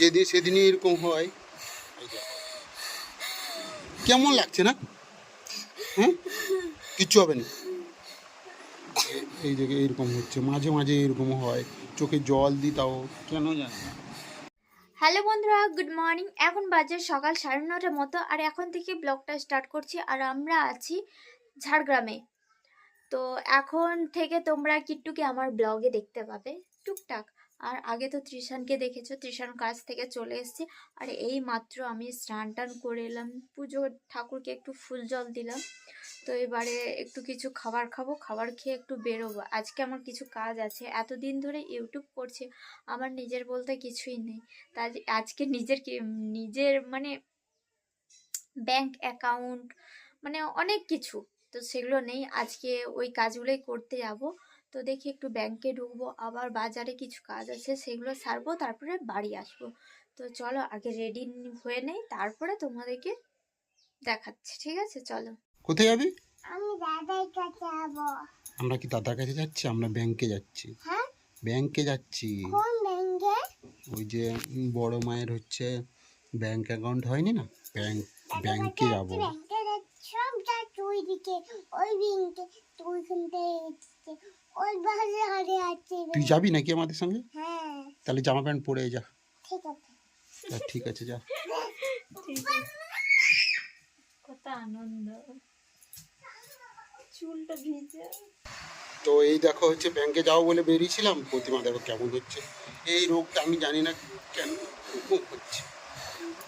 যেদিন সেদিনই এরকম হয়। কেমন লাগছে না? হ্যাঁ? কিচ্ছু হবে না। এই জায়গায় এরকম হচ্ছে, মাঝে মাঝে এরকম হয়। চোখে জল দিই তাও। কেন জানি না। হ্যালো বন্ধুরা, গুড মর্নিং। এখন বাজে সকাল সাড়ে নটার মতো, আর এখন থেকে ব্লগটা স্টার্ট করছি, আর আমরা আছি ঝাড়গ্রামে। তো এখন থেকে তোমরা কিট্টুকে আমার ব্লগে দেখতে পাবে, টুকটাক। আর আগে তো ত্রিশানকে দেখেছ ত্রিশান কাজ থেকে চলে এসেছে। আর এই মাত্র আমি স্নান টান করে এলাম, পুজো ঠাকুরকে একটু ফুল জল দিলাম। তো এবারে একটু কিছু খাবার খাব, খাবার খেয়ে একটু বেরোবো। আজকে আমার কিছু কাজ আছে, এতদিন ধরে ইউটিউব করছে, আমার নিজের বলতে কিছুই নেই। তাই আজকে নিজের নিজের মানে ব্যাংক অ্যাকাউন্ট মানে অনেক কিছু, তো সেগুলো নেই। আজকে ওই কাজগুলোই করতে যাব। তো দেখি একটু ব্যাংকে ঢুকবো আবার বাজারে কিছু কাজ আছে সেগুলো সারবো তারপরে বাড়ি আসব। তো চলো আগে রেডি হয়ে নেই তারপরে তোমাদেরকে দেখাচ্ছি ঠিক আছে? চলো। কোথায় যাবি? আমি দাদার কাছে যাব। আমরা কি দাদার কাছে যাচ্ছি? আমরা ব্যাংকে যাচ্ছি। হ্যাঁ? ব্যাংকে যাচ্ছি। কোন ব্যাংকে ওই যে বড় মায়ের হচ্ছে ব্যাংক অ্যাকাউন্ট হয়নি না? ব্যাংক ব্যাংকে যাব। ব্যাংকে যাচ্ছি সব যাচ্ছে ওইদিকে ওই ব্যাংকে তো ওইখান থেকে এসছে ওই বাসে হারে আছে তুই যাবি নাকি আমাদের সঙ্গে? হ্যাঁ। তাহলে জামা প্যান্ট পরে যা। ঠিক আছে। যা, ঠিক আছে যা। কত আনন্দ। চুলটা ভিজে। তো এই দেখো হচ্ছে ব্যাংকে যাও বলে বেরিয়েছিলাম। প্রতিমা দেখো কেমন হচ্ছে। এই রোগটা আমি জানি না কেন এরকম হচ্ছে।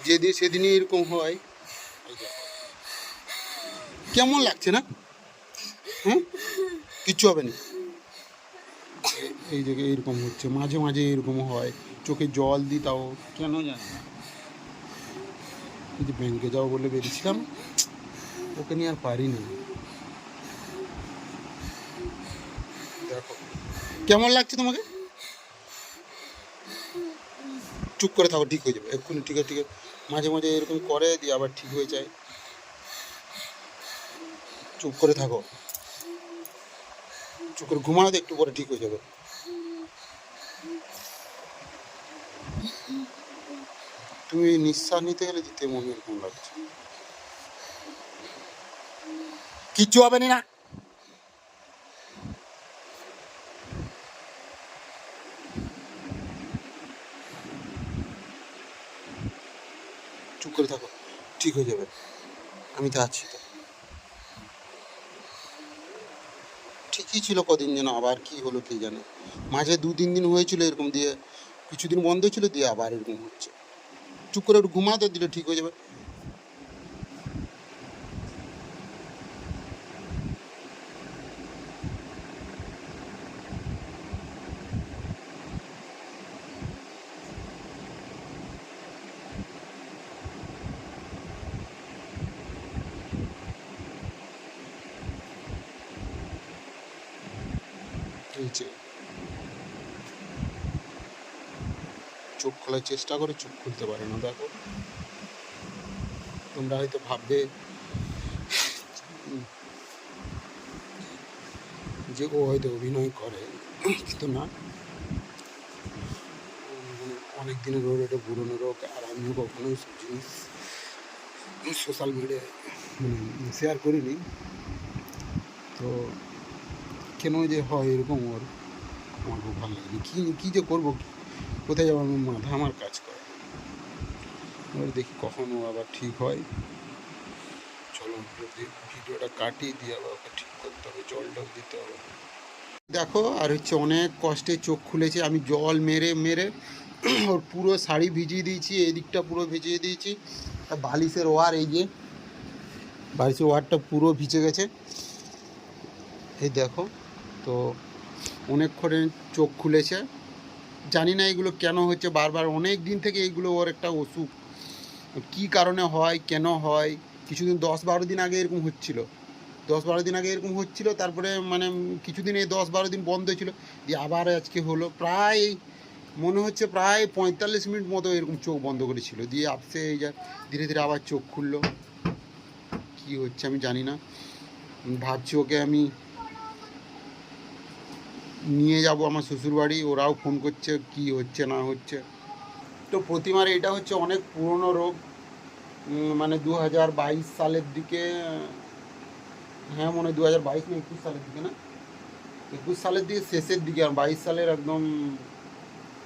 যেদিন সেদিনই এরকম হয়। কেমন লাগছে না? হ্যাঁ? কিচ্ছু হবে না। এই জায়গায় এরকম হচ্ছে মাঝে মাঝে এরকম হয়। চোখে জল দিই তাও। কেন জানি না। যে ব্যাংকে যাও বলে বেরিয়েছিলাম ওকে নিয়ে আর পারি না দেখো কেমন লাগছে তোমাকে? চুপ করে থাকো ঠিক হয়ে যাবে। এক্ষুনি ঠিক আছে ঠিক মাঝে মাঝে এরকম করে দিয়ে আবার ঠিক হয়ে যায়। চুপ করে থাকো। চুপ করে ঘুমানো একটু পরে ঠিক হয়ে যাবে। তুমি নিঃশ্বাস নিতে গেলে দিতে মনে এরকম লাগছে। কিচ্ছু হবে না। চুপ করে থাকো, ঠিক হয়ে যাবে। আমি তো আছি তো। ঠিকই ছিল কদিন যেন, আবার কি হলো কে জানে। মাঝে দু তিন দিন হয়েছিল এরকম দিয়ে কিছুদিন বন্ধ ছিল, দিয়ে আবার এরকম হচ্ছে। চুপ করে একটু ঘুমাতে দিলে ঠিক হয়ে যাবে। এই চোখ খোলার চেষ্টা করে চোখ খুলতে পারে না, দেখো। তোমরা হয়তো ভাববে যে ও হয়তো অভিনয় করে, কিন্তু না। অনেক দিনের রোগ এটা পুরনো রোগ, আর আমিও কখনোই সব জিনিস সোশ্যাল মিডিয়ায় শেয়ার করিনি। তো কেন যে হয় এরকম ওর, আমার খুব ভালো লাগে কী কী যে করব? কোথায় যাব? আমার মাথা আমার কাজ করে। এবার দেখি কখন আবার ঠিক হয়। চলো ভিডিওটা কাটিয়ে দিয়ে আবার ওকে ঠিক করতে হবে জল টল দিতে হবে। দেখো, আর হচ্ছে অনেক কষ্টে চোখ খুলেছে। আমি জল মেরে মেরে ওর পুরো শাড়ি ভিজিয়ে দিয়েছি এদিকটা পুরো ভিজিয়ে দিয়েছি। বালিশের ওয়ার, এই যে বালিশের ওয়ারটা পুরো ভিজে গেছে। এই দেখো, তো অনেকক্ষণে চোখ খুলেছে। জানি না এগুলো কেন হচ্ছে বারবার অনেক দিন থেকে এইগুলো ওর একটা অসুখ। কী কারণে হয়, কেন হয়? কিছুদিন, দশ বারো দিন আগে এরকম হচ্ছিল। দশ বারো দিন আগে এরকম হচ্ছিল, তারপরে মানে কিছুদিন এই দশ বারো দিন বন্ধ ছিল দিয়ে আবার আজকে হলো। প্রায়, মনে হচ্ছে প্রায় পঁয়তাল্লিশ মিনিট মতো এরকম চোখ বন্ধ করেছিল, দিয়ে আপসে এই যা ধীরে ধীরে আবার চোখ খুললো। কী হচ্ছে আমি জানি না। ভাবছি ওকে আমি নিয়ে যাব আমার শ্বশুর বাড়ি ওরাও ফোন করছে, কি হচ্ছে, না হচ্ছে। তো প্রতিমার এটা হচ্ছে অনেক পুরনো রোগ। মানে দু হাজার বাইশ সালের দিকে হ্যাঁ মনে হয় দু হাজার বাইশ না একুশ সালের দিকে না? একুশ সালের দিকে শেষের দিকে, আর বাইশ সালের একদম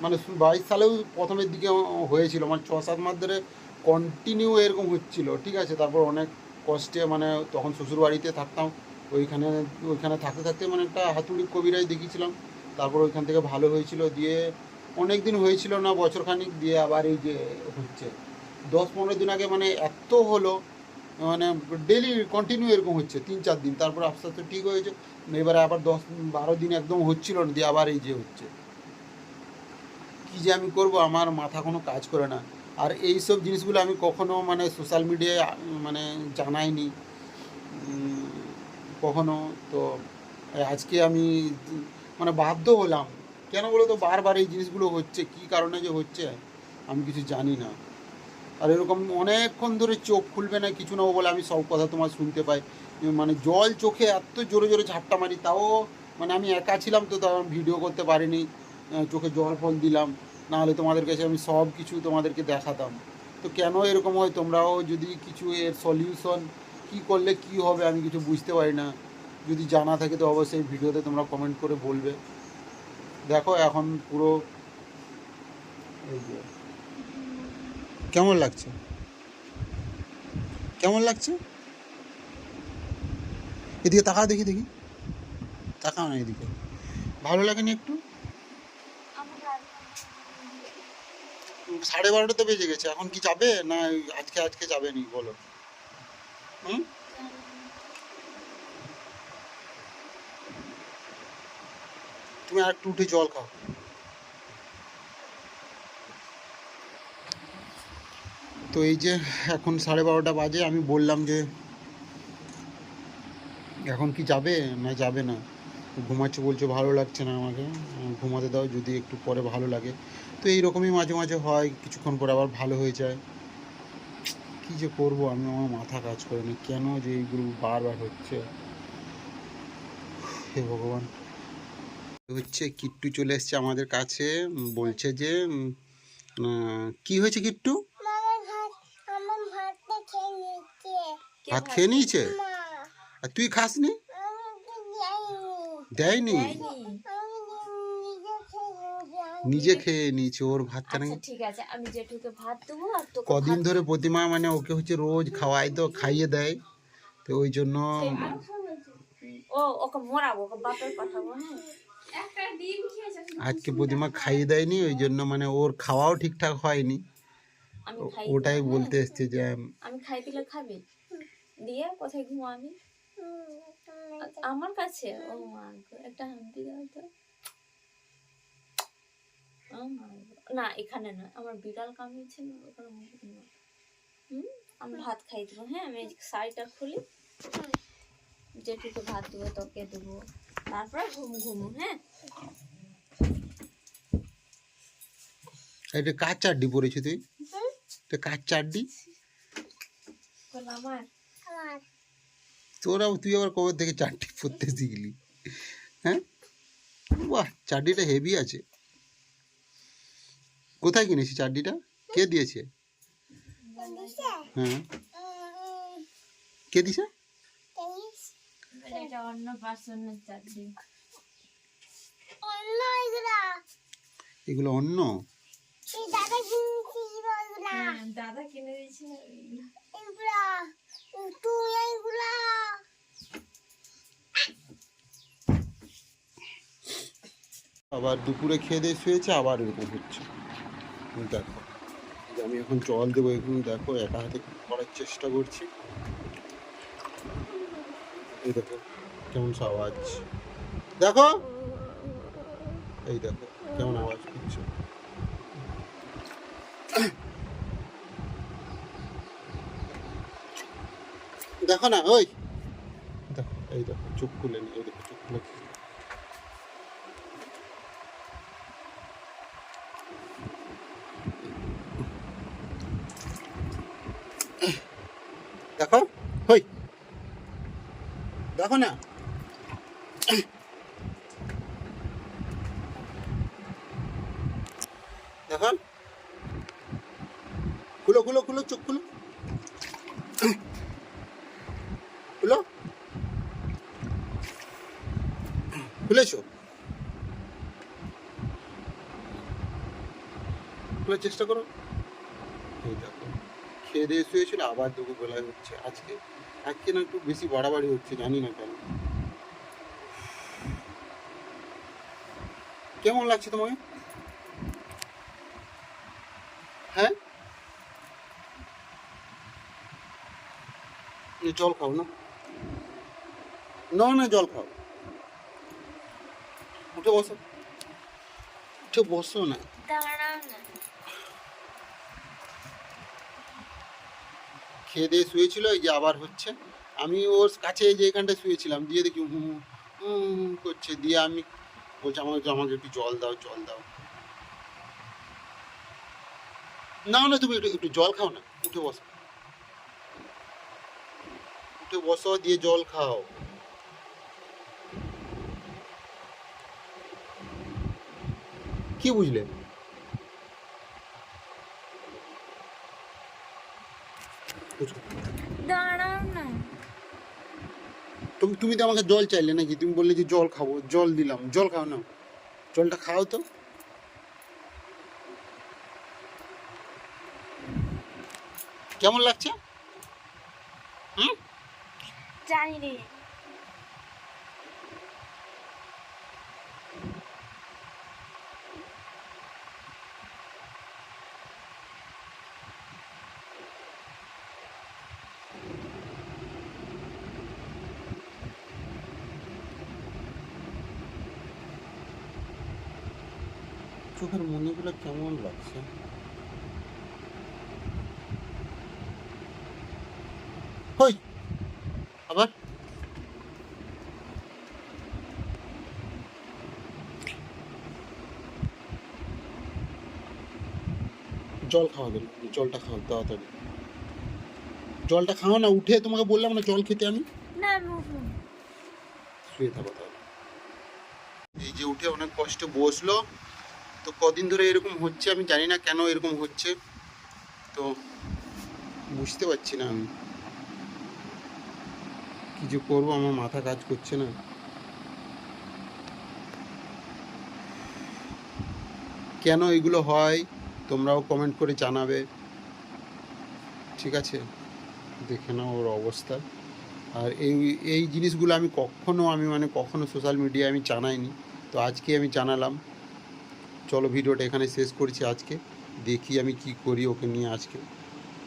মানে বাইশ সালেও প্রথমের দিকে হয়েছিল। মানে ছ, সাত মাস ধরে কন্টিনিউ এরকম হচ্ছিল, ঠিক আছে? তারপর অনেক কষ্টে মানে তখন শ্বশুরবাড়িতে থাকতাম। ওইখানে ওইখানে থাকতে থাকতে মানে একটা হাতুড়ি কবিরাই দেখিয়েছিলাম। তারপর ওইখান থেকে ভালো হয়েছিল দিয়ে অনেক দিন হয়েছিল না বছর খানিক দিয়ে আবার এই যে হচ্ছে। দশ পনেরো দিন আগে মানে এত হলো মানে ডেলি কন্টিনিউ এরকম হচ্ছে, তিন চার দিন। তারপর আস্তে আস্তে ঠিক হয়েছে, এবারে আবার দশ, বারো দিন একদম হচ্ছিল না, দিয়ে আবার এই যে হচ্ছে। কী যে আমি করব, আমার মাথা কোনো কাজ করে না। আর এই সব জিনিসগুলো আমি কখনো মানে সোশ্যাল মিডিয়ায় মানে জানাইনি। কখনো, তো আজকে আমি মানে বাধ্য হলাম। কেন বলো তো, বারবার এই জিনিসগুলো হচ্ছে, কি কারণে যে হচ্ছে, আমি কিছু জানি না। আর এরকম অনেকক্ষণ ধরে চোখ খুলবে না, কিছু না বলে আমি সব কথা তোমার শুনতে পাই। মানে জল চোখে এত জোরে জোরে ঝাপটা মারি, তাও মানে আমি একা ছিলাম তো তখন ভিডিও করতে পারিনি। চোখে জল ফল দিলাম, নাহলে তোমাদের কাছে আমি সব কিছু তোমাদেরকে দেখাতাম। তো কেন এরকম হয়? তোমরাও যদি কিছু এর সলিউশন কি করলে কি হবে আমি কিছু বুঝতে পারি না। যদি জানা থাকে তো অবশ্যই ভিডিওতে তোমরা কমেন্ট করে বলবে। দেখো এখন পুরো কেমন লাগছে? কেমন লাগছে? এদিকে তাকা দেখি দেখি। তাকাও না এদিকে। ভালো লাগেনি একটু? সাড়ে বারোটা তো বেজে গেছে। এখন কি যাবে? না, আজকে আজকে যাবে নি, বলো। তুমি আর একটু উঠে জল খাও। তো এই যে এখন সাড়ে বারোটা বাজে, আমি বললাম যে এখন কি যাবে? না যাবে না। ঘুমাচ্ছে বলছে, ভালো লাগছে না আমাকে। ঘুমাতে দাও যদি একটু পরে ভালো লাগে। তো এইরকমই মাঝে মাঝে হয়, কিছুক্ষণ পরে আবার ভালো হয়ে যায়। কি যে করব? আমি আমার মাথা কাজ করে না। কেন যে এইগুলো বারবার হচ্ছে? হে ভগবান। হচ্ছে কিট্টু চলে এসছে আমাদের কাছে। বলছে যে কি হয়েছে কিট্টু? ভাত খেয়ে নিয়েছে। আর তুই খাসনি? দেয়নি। নিজে খেয়ে নিয়েছি ওর নাকি আচ্ছা ঠিক আছে আমি জেঠুকে ভাত দেবো আর তোকে কদিন ধরে প্রতিমা মানে ওকে হচ্ছে রোজ খাওয়াই তো খাইয়ে দেয় তো ওই জন্য ও ওকে মরাবো ওকে বাপের পাঠাবো হ্যাঁ আজকে প্রতিমা খাইয়ে দেয়নি ওই জন্য মানে ওর খাওয়াও ঠিকঠাক হয়নি। ওটাই বলতে হ্যাঁ? এসছে যে আমি খাই দিলে খাবি? দিয়ে কোথায় ঘুমো আমি আমার কাছে? ও মা একটা হাম্পি দাও তো। না এখানে নয়। আমার বিড়াল কামিয়েছে না ওখানে হুম? আমি ভাত খাই দেবো। হ্যাঁ আমি শাড়িটা খুলি। যেটুকু ভাত দেবো তোকে দেবো। তারপরে ঘুম ঘুমো হ্যাঁ? এটা কার চাড্ডি পরেছি তুই? এটা কার চাড্ডি তোরা তুই আবার কবে থেকে চাড্ডি পরতে শিখলি? হ্যাঁ? বাহ চাড্ডিটা হেভি আছে। কোথায় কিনেছি চাড্ডিটা কে দিয়েছে? হ্যাঁ। কে দিছে এগুলা। অন্য? দাদা কিনছিল এগুলা। হ্যাঁ দাদা কিনে দিয়েছিল আবার দুপুরে খেয়ে দিয়ে শুয়েছে আবার এরকম হচ্ছে। দেখো। আমি এখন জল দেবো, এখন দেখো একা হাতে করার চেষ্টা করছি। এই দেখো, কেমন আওয়াজ। দেখো? এই দেখো, কেমন আওয়াজ করছে। দেখো না, ওই। দেখো, এই দেখো, চোখ খুলে নি এই দেখো, চোখ খুলে দেখো, হই। দেখো না। দেখো। খুলো খুলো খুলো চোখ খুলো। খুলো। খুলেছো? খোলার চেষ্টা করো। এই দেখো। খেয়ে দিয়ে শুয়েছিল আবার দুপুর বেলায় হচ্ছে, আজকে আজকে না একটু বেশি বাড়াবাড়ি হচ্ছে, জানি না কেন। কেমন লাগছে তোমাকে? হ্যাঁ? জল খাও না? না না, জল খাও। উঠে বসো। উঠে বসো না। দাঁড়াও না। খেয়ে দিয়ে শুয়েছিল, এই যে আবার হচ্ছে। আমি ওর কাছে এই যে এখানটা শুয়েছিলাম, দিয়ে দেখি হুম হুম করছে, দিয়ে আমি বলছে, আমাকে আমাকে একটু জল দাও জল দাও। না না, তুমি একটু একটু জল খাও না, উঠে বসো। উঠে বসো, দিয়ে জল খাও। কি বুঝলে? দাঁড়াও না। তুমি তুমি তো আমাকে জল চাইলে নাকি? তুমি বললে যে জল খাব জল দিলাম। জল খাও না। জলটা খাও তো। কেমন লাগছে? হুম? জানি রে। চোখের মনিগুলো কেমন লাগছে? হই আবার? জল খাওয়া গেল জলটা খাও তাড়াতাড়ি। জলটা খাও না উঠে তোমাকে বললাম না জল খেতে আমি? না। শুয়ে থাকো তাহলে। এই যে উঠে অনেক কষ্টে বসল। তো কদিন ধরে এরকম হচ্ছে, আমি জানি না কেন এরকম হচ্ছে। তো বুঝতে পারছি না আমি। কি যে করব, আমার মাথা কাজ করছে না। কেন এগুলো হয়, তোমরাও কমেন্ট করে জানাবে। ঠিক আছে? দেখে নাও ওর অবস্থা। আর এই এই জিনিসগুলো আমি কখনো, আমি মানে কখনো সোশ্যাল মিডিয়ায় আমি জানাইনি। তো আজকে আমি জানালাম। চলো ভিডিওটা এখানে শেষ করছি আজকে। দেখি আমি কি করি ওকে নিয়ে আজকে।